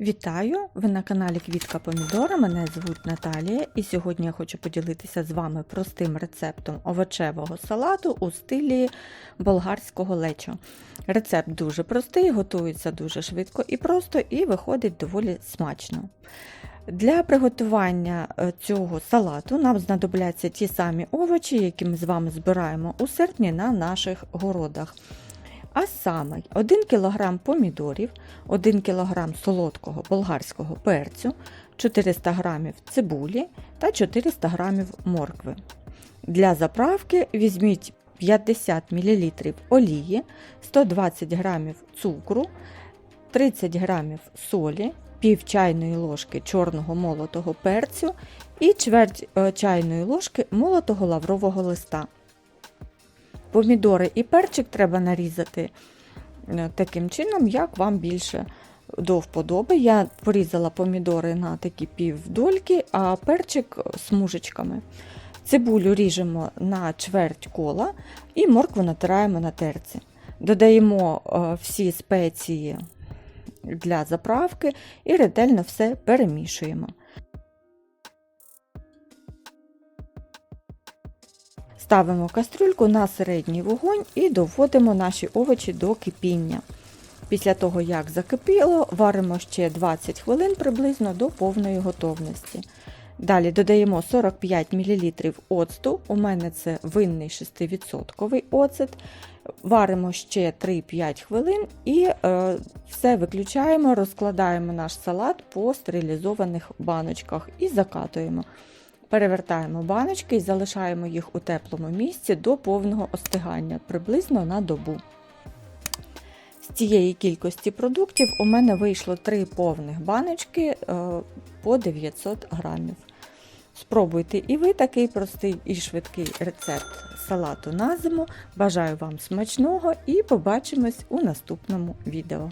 Вітаю! Ви на каналі Квітка Помідора. Мене звуть Наталія, і сьогодні я хочу поділитися з вами простим рецептом овочевого салату у стилі болгарського лечо. Рецепт дуже простий, готується дуже швидко і просто, і виходить доволі смачно. Для приготування е, цього салату нам знадобляться ті самі овочі, які ми з вами збираємо у серпні на наших городах. А саме 1 кг помідорів, 1 кг солодкого болгарського перцю, 400 г цибулі та 400 г моркви. Для заправки візьміть 50 мл олії, 120 г цукру, 30 г солі, пів чайної ложки чорного молотого перцю і чверть е, чайної ложки молотого лаврового листа. Помідори і перчик треба нарізати е, таким чином, як вам більше до вподоби. Я порізала помідори на такі півдольки, а перчик смужечками. Цибулю ріжемо на чверть кола і моркву натираємо на терці. Додаємо е, всі спеції для заправки і ретельно все перемішуємо. Ставимо кастрюльку на середній вогонь і доводимо наші овочі до кипіння. Після того, як закипіло, варимо ще 20 хвилин приблизно до повної готовності. Далі додаємо 45 мл оцту, у мене це винний 6% оцет. Варимо ще 3-5 хвилин і е, все виключаємо, розкладаємо наш салат по стерилізованих баночках і закатуємо. Перевертаємо баночки і залишаємо їх у теплому місці до повного остигання, приблизно на добу. З цієї кількості продуктів у мене вийшло 3 повних баночки е, по 900 грамів. Спробуйте і ви такий простий і швидкий рецепт салату на зиму. Бажаю вам смачного і побачимось у наступному відео.